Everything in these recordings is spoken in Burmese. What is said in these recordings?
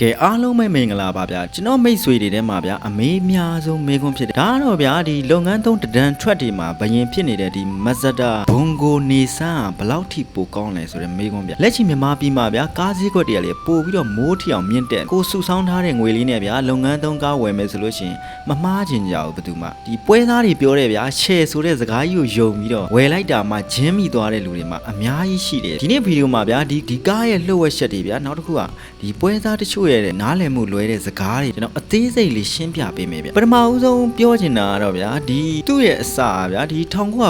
ကဲအားလုံးပဲမင်္ဂလာပါဗျာကျွန်တော်မိတ်ဆွေတွေထဲမှာဗျာအမေးအများဆုံးမေးခွန်းဖြစ်တယ်ဒါကတော့ဗျာဒီလုပ်ငန်းသုံးတဒန်ထွက်တွေမှာဘယင်ဖြစ်နေတဲ့ဒီမဇဒါဘုံကိုနေဆန်းကဘယ်လောက်ထိပိုကောင်းလဲဆိုတဲ့မေးခွန်းဗျာလက်ရှိမြန်မာပြည်မှာဗျာကားစည်းကွက်တွေကလေပို့ပြီးတော့မိုးထီအောင်မြင့်တက်ကိုစုဆောင်းထားတဲ့ငွေလေးနဲ့ဗျာလုပ်ငန်းသုံးကားဝယ်မယ်ဆိုလို့ရှိရင်မမှားချင်ကြဘူးဘယ်သူမှဒီပွဲသားတွေပြောတယ်ဗျာ share ဆိုတဲ့စကားကြီးကိုယုံပြီးတော့ဝယ်လိုက်တာမှဂျင်းမိသွားတဲ့လူတွေမှာအများကြီးရှိတယ်ဒီနေ့ဗီဒီယိုမှာဗျာဒီဒီကားရဲ့လှုပ်ဝက်ချက်တွေဗျာနောက်တစ်ခုကဒီပွဲသားတချို့ရဲ့နားလည်မှုလွဲတဲ့စကားတွေကျွန်တော်အသေးစိတ်လေးရှင်းပြပေးမယ်ဗျာပထမဦးဆုံးပြောချင်တာကတော့ဗျာဒီသူ့ရဲ့အစဗျာဒီ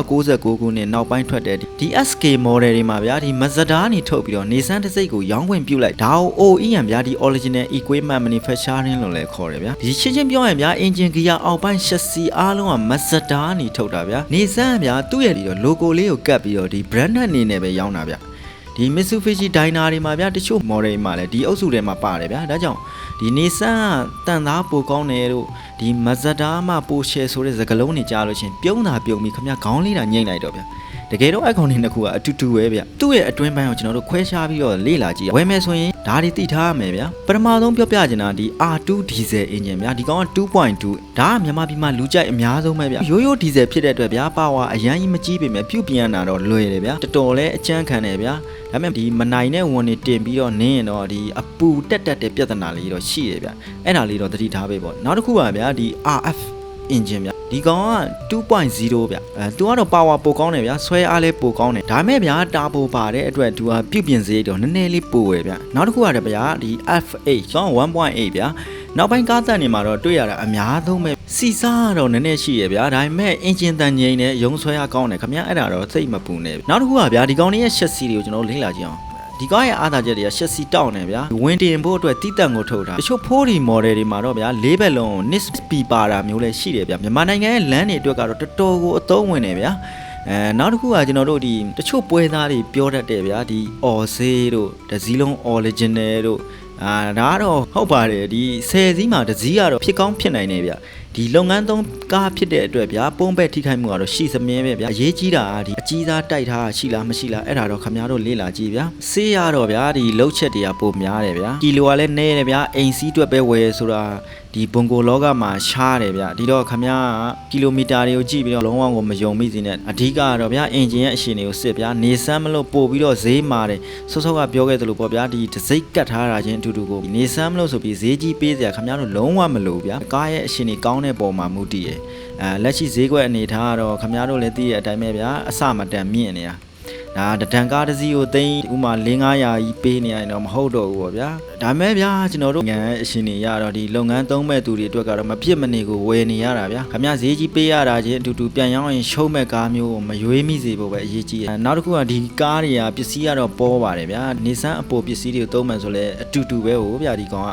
1996ခုနှစ်နောက်ပိုင်းထွက်တဲ့ဒီ SK model တွေမှာဗျာဒီမဇဒါနေထုတ်ပြီးတော့နေဆန်းတစ်စိတ်ကိုရောင်းခွင့်ပြုလိုက်ဒါကို OEM ဗျာဒီ original equipment manufacturing လို့လည်းခေါ်တယ်ဗျာဒီရှင်းရှင်းပြောရင်ဗျာ engine gear အောက်ပိုင်း chassis အားလုံးကမဇဒါနေထုတ်တာဗျာနေဆန်းဗျာသူ့ရဲ့ဒီတော့ logo လေးကိုကတ်ပြီးတော့ဒီ brand အနေနဲ့ပဲရောင်းတာဗျာ ဒီ Mitsubishi Dyna တွေမှာဗျာတချို့ model တွေမှာလည်းဒီအုပ်စုထဲမှာပါတယ်ဗျာဒါကြောင့်ဒီ Nissan ကတန်သားပိုကောင်းတယ်တို့ဒီ Mazda မှပိုရှယ်ဆိုတဲ့စကားလုံးတွေကြားလို့ချင်းပြုံးတာပြုံးပြီးခမခေါင်းလေးတာညှိမ့်လိုက်တော့ဗျာ တကယ်တော့အကောင်တွေနှစ်ခုကအတူတူပဲဗျသူ့ရဲ့အတွင်းပိုင်းကိုကျွန်တော်တို့ခွဲခြားပြီးတော့လေ့လာကြည့်ရအောင်ဝယ်မယ်ဆိုရင်ဒါတွေသိထားရမယ်ဗျာပထမဆုံးပြောပြချင်တာဒီ R2 diesel engine ဗျာဒီကောင်က2.2ဒါကမြန်မာပြည်မှာလူကြိုက်အများဆုံးပဲဗျာရိုးရိုး diesel ဖြစ်တဲ့အတွက်ဗျာပါဝါအရန်ကြီးမကြီးပေမဲ့ပြုတ်ပြန်တာတော့လွယ်တယ်ဗျာတော်တော်လဲအကျန်းခံတယ်ဗျာဒါပေမဲ့ဒီမနိုင်တဲ့ဝန်တွေတင်ပြီးတော့နင်းရင်တော့ဒီအပူတက်တက်တဲ့ပြဿနာလေးတော့ရှိတယ်ဗျအဲ့ဒါလေးတော့သတိထားပေးပေါ့နောက်တစ်ခုပါဗျာဒီ RF engine ဗျာ ဒီကောင်က2.0ဗျအဲသူကတော့ power ပိုကောင်းတယ်ဗျာဆွဲအားလည်းပိုကောင်းတယ်ဒါမဲ့ဗျာတာပိုပါတဲ့အတွက်သူကပြုတ်ပြင်စေးတော့နည်းနည်းလေးပိုရယ်ဗျနောက်တစ်ခုကတည်းဗျာဒီ F8 ကျောင်း1.8ဗျာနောက်ပိုင်းကားတက်နေမှာတော့တွေ့ရတာအများဆုံးပဲစီစားကတော့နည်းနည်းရှိရဗျာဒါပေမဲ့အင်ဂျင်တန်ငိမ့်နဲ့ရုံဆွဲအားကောင်းတယ်ခင်ဗျအဲ့ဒါတော့စိတ်မပူနဲ့နောက်တစ်ခုကဗျာဒီကောင်လေးရဲ့ရှက်စီတွေကိုကျွန်တော်လေ့လာကြည့်အောင် ဒီကားရဲ့အားသာချက်တွေကရှက်စီတောက်နေဗျာဝင်တင်ဖို့အတွက်တိတက်ကိုထုတ်တာတချို့ဖိုးဒီ model တွေမှာတော့ဗျာလေးဘက်လုံး NIS ပီပါတာမျိုးလည်းရှိတယ်ဗျာမြန်မာနိုင်ငံရဲ့လမ်းတွေအတွက်ကတော့တော်တော်ကိုအသုံးဝင်နေဗျာအဲနောက်တစ်ခုကကျွန်တော်တို့ဒီတချို့ပွဲသားတွေပြောတတ်တယ်ဗျာဒီ all say တို့ဒဇီလုံး original တို့အာဒါကတော့ဟုတ်ပါတယ်ဒီ10စီးမှာတစ်စီးကတော့ဖြစ်ကောင်းဖြစ်နိုင်တယ်ဗျ ဒီလုပ်ငန်းသုံးကားဖြစ်တဲ့အတွက်ဗျာပုံးပဲထိခိုက်မှုကတော့ရှိစမြဲပဲဗျာအရေးကြီးတာကဒီအကြီးသားတိုက်ထားတာရှိလားမရှိလားအဲ့ဒါတော့ခင်ဗျားတို့လေ့လာကြည့်ဗျာဆေးရတော့ဗျာဒီလှုပ်ချက်တွေကပိုများတယ်ဗျာကီလိုကလည်းနည်းတယ်ဗျာအိမ်စီးအတွက်ပဲဝယ်ဆိုတာဒီဘွန်ကိုလောကမှာရှားတယ်ဗျဒီတော့ခမ ्या ကီလိုမီတာတွေကိုကြည့်ပြီးတော့လုံးဝကိုမယုံမိစေနဲ့အဓိကကတော့ဗျအင်ဂျင်ရဲ့အရှင်တွေကိုစစ်ဗျနေဆန်းမလို့ပို့ပြီးတော့ဈေးမာတယ်ဆော့ဆော့ကပြောခဲ့သလိုပေါ့ဗျာဒီဒစိတ်ကတ်ထားတာချင်းအတူတူကိုနေဆန်းမလို့ဆိုပြီးဈေးကြီးပေးစရာခမ ्या တို့လုံးဝမလိုဗျကားရဲ့အရှင်တွေကောင်းတဲ့ပုံမှာမူတည်ရယ်အဲလက်ရှိဈေးကွက်အနေထားကတော့ခမ ्या တို့လည်းသိရတဲ့အတိုင်းပဲဗျအစမတန်မြင့်နေတာဒါတဒံကားတစ်စီးကိုသိန်းဥမာ4-500ကြီးပေးနေရင်တော့မဟုတ်တော့ဘူးပေါ့ဗျာဒါမဲ့ဗျာကျွန်တော်တို့ငန်းအရှင်တွေရတော့ဒီလုပ်ငန်းသုံးမဲ့သူတွေအတွက်ကတော့မဖြစ်မနေကိုဝယ်နေရတာဗျာခမဈေးကြီးပေးရတာချင်းအတူတူပြန်ရောင်းရင်ရှုံးမဲ့ကားမျိုးကိုမရွေးမိစေဖို့ပဲအရေးကြီးတယ်နောက်တစ်ခုကဒီကားတွေကပစ္စည်းကတော့ပေါ်ပါတယ်ဗျာနေဆန်းအပေါ်ပစ္စည်းတွေကိုသုံးမှန်ဆိုလဲအတူတူပဲဟိုဗျာဒီကောင်က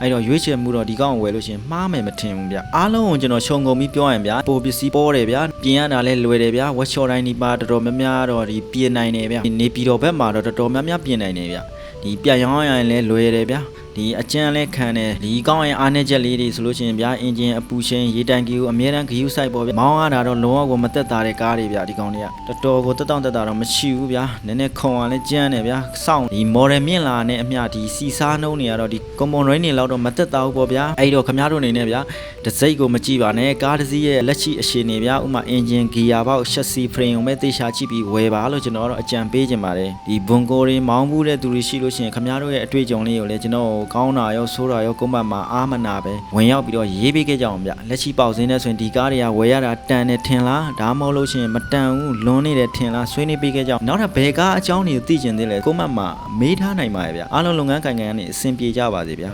အဲ့တော့ရွေးချယ်မှုတော့ဒီကောင်ကိုဝယ်လို့ရှရင်မှားမယ်မထင်ဘူးဗျအားလုံးကိုကျွန်တော်ခြုံငုံပြီးပြောရင်ဗျပိုပစ္စည်းပေါ်တယ်ဗျပြင်ရတာလဲလွယ်တယ်ဗျဝက်ချော်တိုင်းဒီပါတော်တော်များများတော့ဒီပြင်နိုင်တယ်ဗျနေပြည်တော်ဘက်မှာတော့တော်တော်များများပြင်နိုင်တယ်ဗျဒီပြက်ရောင်းရရင်လဲလွယ်တယ်ဗျ ဒီအကျန်းလဲခံတယ်ဒီကောင်းရင်အားနေချက်လေးတွေဆိုလို့ရှိရင်ဗျာအင်ဂျင်အပူရှင်ရေတိုင်ကီကိုအမြဲတမ်းဂယူးဆိုင်ပေါ်ဗျမောင်းရတာတော့လုံးဝကိုမသက်သာတဲ့ကားတွေဗျဒီကောင်တွေကတော်တော်ကိုတက်တောင့်တက်တာတော့မရှိဘူးဗျာနည်းနည်းခွန်အောင်လဲကြမ်းတယ်ဗျာစောင့်ဒီ model မြင့်လာတဲ့အမျှဒီစီစားနှုံးတွေကတော့ဒီ common range တွေလောက်တော့မသက်သာဘူးပေါ့ဗျာအဲ့တော့ခမရတို့အနေနဲ့ဗျာတစိတ်ကိုမကြည့်ပါနဲ့ကားတစ်စီးရဲ့လက်ရှိအရှင်တွေဗျာဥမာ engine gear ဘောက် chassis frame ကိုပဲသေချာကြည့်ပြီးဝယ်ပါလို့ကျွန်တော်ကတော့အကြံပေးချင်ပါတယ်ဒီဘွန်ကိုတွေမောင်းဘူးတဲ့သူတွေရှိလို့ရှိရင်ခမရတို့ရဲ့အတွေ့အကြုံလေးကိုလည်းကျွန်တော်ကောင်းတာရောဆိုးတာရောကုန်းပတ်မှာအားမနာပဲဝင်ရောက်ပြီးတော့ရေးပေးခဲ့ကြအောင်ဗျလက်ရှိပေါက်စင်းတဲ့ဆိုရင်ဒီကားတွေကဝယ်ရတာတန်တယ်ထင်လားဒါမှမဟုတ်လို့ရှိရင်မတန်ဘူးလွန်နေတယ်ထင်လားဆွေးနွေးပေးခဲ့ကြအောင်နောက်ထပ်ဘယ်ကားအကြောင်းတွေကိုသိကျင်သေးလဲကုန်းပတ်မှာမေးထားနိုင်ပါရဲ့ဗျအားလုံးလုပ်ငန်းကိုင်ကိုင်ကနေအဆင်ပြေကြပါစေဗျ